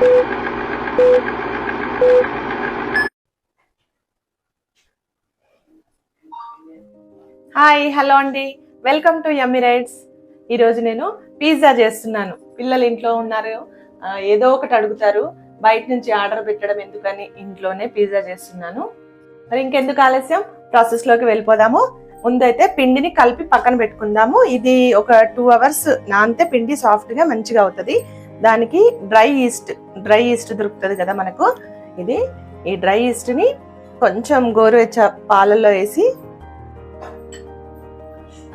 Hi hello అండి. Welcome to yummy rides. ఈరోజు నేను పిజ్జా చేస్తున్నాను. పిల్లలు ఇంట్లో ఉన్నారు. ఏదో ఒకటి అడుగుతారు. బయట నుంచి ఆర్డర్ పెట్టడం ఎందుకని ఇంట్లోనే పిజ్జా చేస్తున్నాను. మరి ఇంకెందుకు ఆలస్యం? ప్రాసెస్లోకి వెళ్ళిపోదాము. ముందైతే పిండిని కలిపి పక్కన పెట్టుకుందాము. ఇది ఒక టూ అవర్స్ నానితే పిండి సాఫ్ట్గా మంచిగా అవుతుంది. దానికి డ్రై ఈస్ట్ డ్రై ఈస్ట్ దొరుకుతుంది కదా మనకు. ఇది ఈ డ్రై ఈస్ట్ని కొంచెం గోరువెచ్చ పాలల్లో వేసి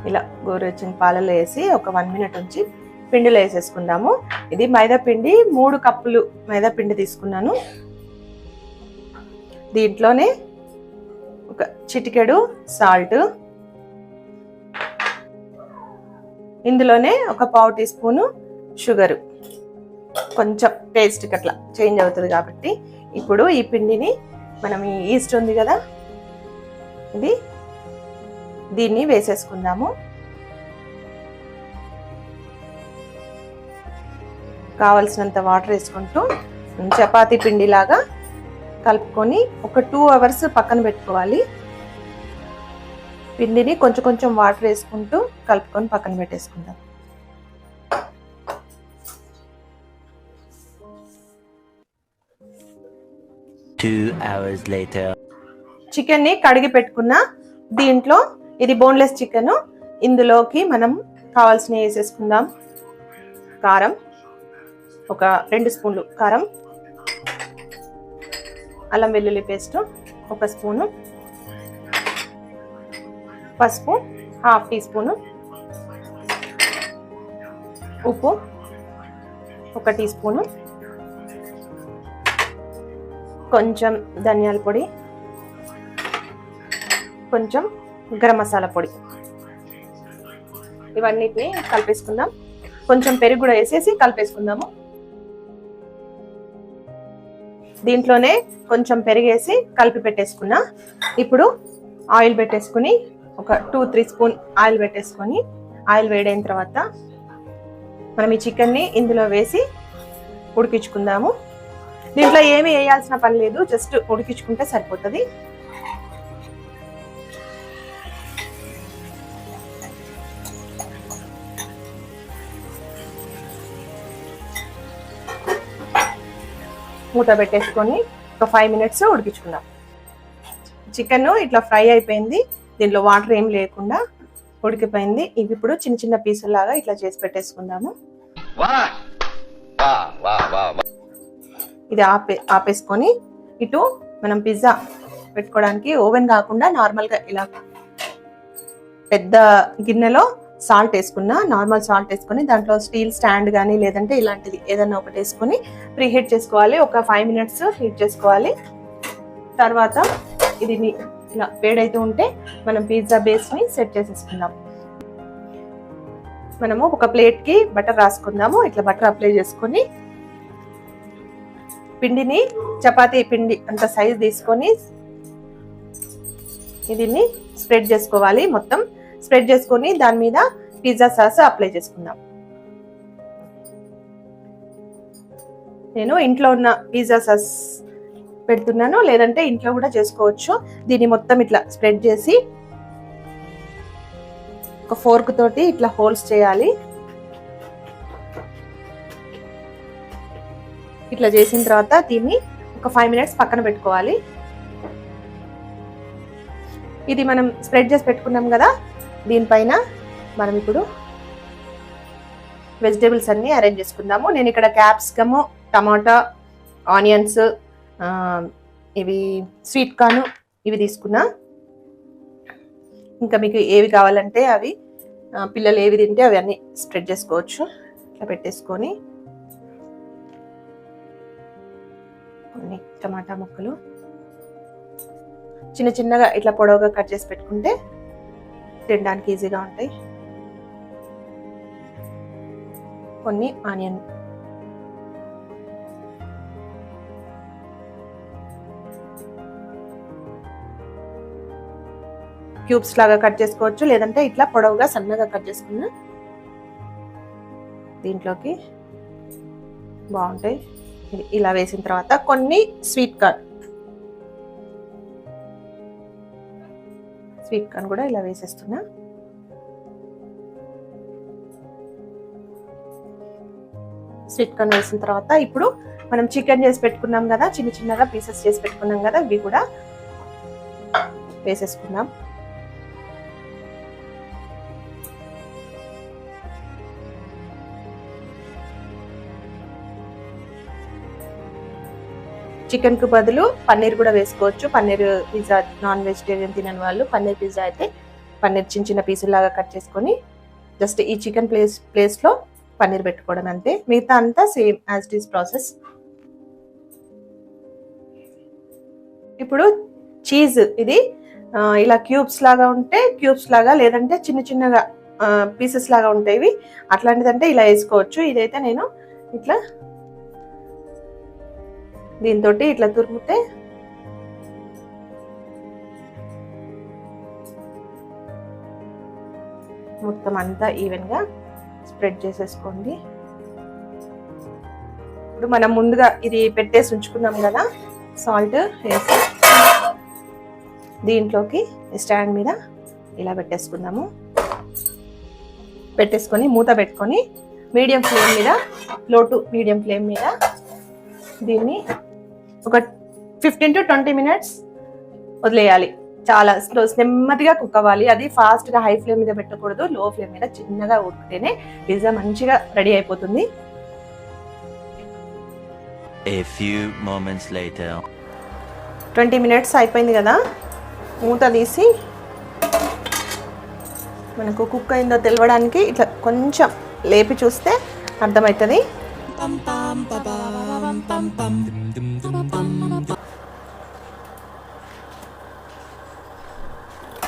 ఇలా గోరువెచ్చని పాలలో వేసి ఒక వన్ మినిట్ ఉంచి పిండిలో వేసేసుకుందాము. ఇది మైదా పిండి మూడు కప్పులు మైదా పిండి తీసుకున్నాను. దీంట్లోనే ఒక చిటికెడు సాల్ట్. ఇందులోనే ఒక పావు టీ స్పూను షుగరు. కొంచెం టేస్ట్కి అట్లా చేంజ్ అవుతుంది కాబట్టి ఇప్పుడు ఈ పిండిని మనం ఈ ఈస్ట్ ఉంది కదా ఇది దీన్ని వేసేసుకుందాము. కావలసినంత వాటర్ వేసుకుంటూ చపాతీ పిండిలాగా కలుపుకొని ఒక టూ అవర్స్ పక్కన పెట్టుకోవాలి. పిండిని కొంచెం కొంచెం వాటర్ వేసుకుంటూ కలుపుకొని పక్కన పెట్టేసుకుందాం. చికెన్ని కడిగి పెట్టుకున్న దీంట్లో ఇది బోన్లెస్ చికెన్ ఇందులోకి మనం కావాల్సినవి వేసేసుకుందాం. కారం ఒక రెండు స్పూన్లు కారం అల్లం వెల్లుల్లి పేస్ట్ ఒక స్పూను పసుపు హాఫ్ టీ స్పూను ఉప్పు ఒక టీ స్పూను కొంచెం ధనియాల పొడి కొంచెం గరం మసాలా పొడి. ఇవన్నిటిని కలిపేసుకుందాం. కొంచెం పెరుగు కూడా వేసేసి కలిపేసుకుందాము. దీంట్లోనే కొంచెం పెరిగేసి కలిపి పెట్టేసుకున్నా. ఇప్పుడు ఆయిల్ పెట్టేసుకుని ఒక టూ త్రీ స్పూన్ ఆయిల్ పెట్టేసుకొని ఆయిల్ వేడైన తర్వాత మనం ఈ చికెన్ని ఇందులో వేసి ఉడికించుకుందాము. దీంట్లో ఏమి వేయాల్సిన పని లేదు జస్ట్ ఉడికించుకుంటే సరిపోతుంది. మూత పెట్టేసుకొని ఒక ఫైవ్ మినిట్స్ ఉడికించుకున్నాం చికెన్ ఇట్లా ఫ్రై అయిపోయింది దీంట్లో వాటర్ ఏం లేకుండా ఉడికిపోయింది. ఇవి ఇప్పుడు చిన్న చిన్న పీసులాగా ఇట్లా చేసి పెట్టేసుకుందాము. ఇది ఆపే ఆపేసుకొని ఇటు మనం పిజ్జా పెట్టుకోవడానికి ఓవెన్ కాకుండా నార్మల్గా ఇలా పెద్ద గిన్నెలో సాల్ట్ వేసుకున్నా నార్మల్ సాల్ట్ వేసుకొని దాంట్లో స్టీల్ స్టాండ్ కానీ లేదంటే ఇలాంటిది ఏదన్నా ఒకటి వేసుకొని ప్రీ హీట్ చేసుకోవాలి. ఒక ఫైవ్ మినిట్స్ హీట్ చేసుకోవాలి. తర్వాత ఇది ఇలా వేడైతూ ఉంటే మనం పిజ్జా బేస్ని సెట్ చేసేసుకుందాం. మనము ఒక ప్లేట్కి బటర్ రాసుకుందాము. ఇట్లా బటర్ అప్లై చేసుకొని పిండిని చపాతీ పిండి అంత సైజ్ తీసుకొని దీన్ని స్ప్రెడ్ చేసుకోవాలి మొత్తం. స్ప్రెడ్ చేసుకొని దాని మీద పిజ్జా సాస్ అప్లై చేసుకుందాం. నేను ఇంట్లో ఉన్న పిజ్జా సాస్ పెడుతున్నాను లేదంటే ఇంట్లో కూడా చేసుకోవచ్చు. దీన్ని మొత్తం ఇట్లా స్ప్రెడ్ చేసి ఒక ఫోర్క్ తోటి ఇట్లా హోల్స్ చేయాలి. ఇట్లా చేసిన తర్వాత దీన్ని ఒక ఫైవ్ మినిట్స్ పక్కన పెట్టుకోవాలి. ఇది మనం స్ప్రెడ్ చేసి పెట్టుకున్నాం కదా దీనిపైన మనం ఇప్పుడు వెజిటేబుల్స్ అన్నీ అరేంజ్ చేసుకుందాము. నేను ఇక్కడ క్యాప్సికము టమాటా ఆనియన్స్ ఇవి స్వీట్ కార్న్ ఇవి తీసుకున్నా. ఇంకా మీకు ఏవి కావాలంటే అవి పిల్లలు ఏవి తింటే అవి అన్నీ స్ప్రెడ్ చేసుకోవచ్చు. ఇట్లా పెట్టేసుకొని కొన్ని టమాటా ముక్కలు. చిన్న చిన్నగా ఇట్లా పొడవుగా కట్ చేసి పెట్టుకుంటే తినడానికి ఈజీగా ఉంటాయి. కొన్ని ఆనియన్. క్యూబ్స్ లాగా కట్ చేసుకోవచ్చు లేదంటే ఇట్లా పొడవుగా సన్నగా కట్ చేసుకున్న దీంట్లోకి బాగుంటాయి. ఇలా వేసిన తర్వాత కొన్ని స్వీట్ కార్న్ స్వీట్ కార్న్ కూడా ఇలా వేసేస్తున్నా. స్వీట్ కార్న్ వేసిన తర్వాత ఇప్పుడు మనం చికెన్ చేసి పెట్టుకున్నాం కదా చిన్న చిన్నగా పీసెస్ చేసి పెట్టుకున్నాం కదా ఇవి కూడా వేసేసుకున్నాం చికెన్కు బదులు పన్నీర్ కూడా వేసుకోవచ్చు. పన్నీర్ పిజ్జా నాన్ వెజిటేరియన్ తినని వాళ్ళు పన్నీర్ పిజ్జా అయితే పన్నీర్ చిన్న చిన్న పీసులాగా కట్ చేసుకొని జస్ట్ ఈ చికెన్ ప్లేస్ ప్లేస్లో పన్నీర్ పెట్టుకోవడం అంతే. మిగతా అంతా same as it is process. ఇప్పుడు చీజ్ ఇది ఇలా క్యూబ్స్ లాగా ఉంటే క్యూబ్స్ లాగా లేదంటే చిన్న చిన్నగా పీసెస్ లాగా ఉంటాయి అట్లాంటిదంటే ఇలా వేసుకోవచ్చు. ఇదైతే నేను ఇట్లా దీంతో ఇట్లా తురిమితే మొత్తం అంతా ఈవెన్గా స్ప్రెడ్ చేసేసుకోండి. ఇప్పుడు మనం ముందుగా ఇది పెట్టేసి ఉంచుకున్నాం కదా సాల్ట్ వేసి దీంట్లోకి స్టాండ్ మీద ఇలా పెట్టేసుకుందాము. పెట్టేసుకొని మూత పెట్టుకొని మీడియం ఫ్లేమ్ మీద లో టు మీడియం ఫ్లేమ్ మీద దీన్ని ఒక ఫిఫ్టీన్ టు ట్వంటీ మినిట్స్ వదిలేయాలి. చాలా స్లో నెమ్మదిగా కుక్ అవ్వాలి. అది ఫాస్ట్గా హై ఫ్లేమ్ మీద పెట్టకూడదు. లో ఫ్లేమ్ మీద చిన్నగా ఉడికితేనే పిజ్జా మంచిగా రెడీ అయిపోతుంది. A few moments later. Twenty minutes అయిపోయింది కదా? మూత తీసి మనకు కుక్ అయిందో తెలవడానికి ఇట్లా కొంచెం లేపి చూస్తే అర్థమవుతుంది.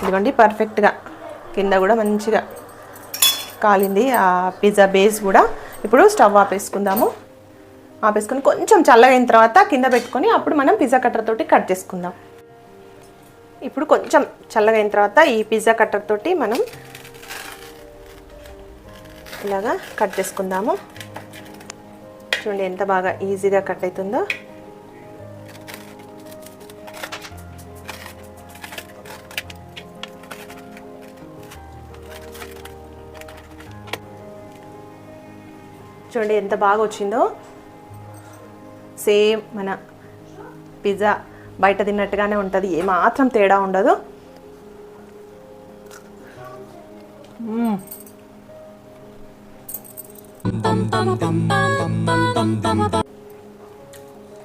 ఇదిగోండి పర్ఫెక్ట్గా కింద కూడా మంచిగా కాలింది. ఆ పిజ్జా బేస్ కూడా ఇప్పుడు స్టవ్ ఆపేసుకుందాము. ఆపేసుకొని కొంచెం చల్లగా అయిన తర్వాత కింద పెట్టుకొని అప్పుడు మనం పిజ్జా కట్టర్ తోటి కట్ చేసుకుందాం. ఇప్పుడు కొంచెం చల్లగా అయిన తర్వాత ఈ పిజ్జా కట్టర్ తోటి మనం ఇలాగా కట్ చేసుకుందాము. చూడండి ఎంత బాగా ఈజీగా కట్ అవుతుందో. చూడండి ఎంత బాగా వచ్చిందో సేమ్ మన పిజ్జా బయట తిన్నట్టుగానే ఉంటుంది. ఏమాత్రం తేడా ఉండదు.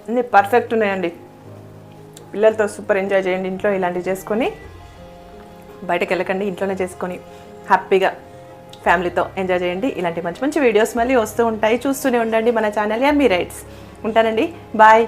అన్నీ పర్ఫెక్ట్ ఉన్నాయండి. పిల్లలతో సూపర్ ఎంజాయ్ చేయండి ఇంట్లో ఇలాంటివి చేసుకొని. బయటకు వెళ్ళకండి ఇంట్లోనే చేసుకొని. హ్యాపీగా ఫ్యామిలీతో ఎంజాయ్ చేయండి. ఇలాంటి మంచి మంచి వీడియోస్ మళ్ళీ వస్తూ ఉంటాయి. చూస్తూనే ఉండండి మన ఛానల్ మీ రైట్స్. ఉంటానండి. బాయ్.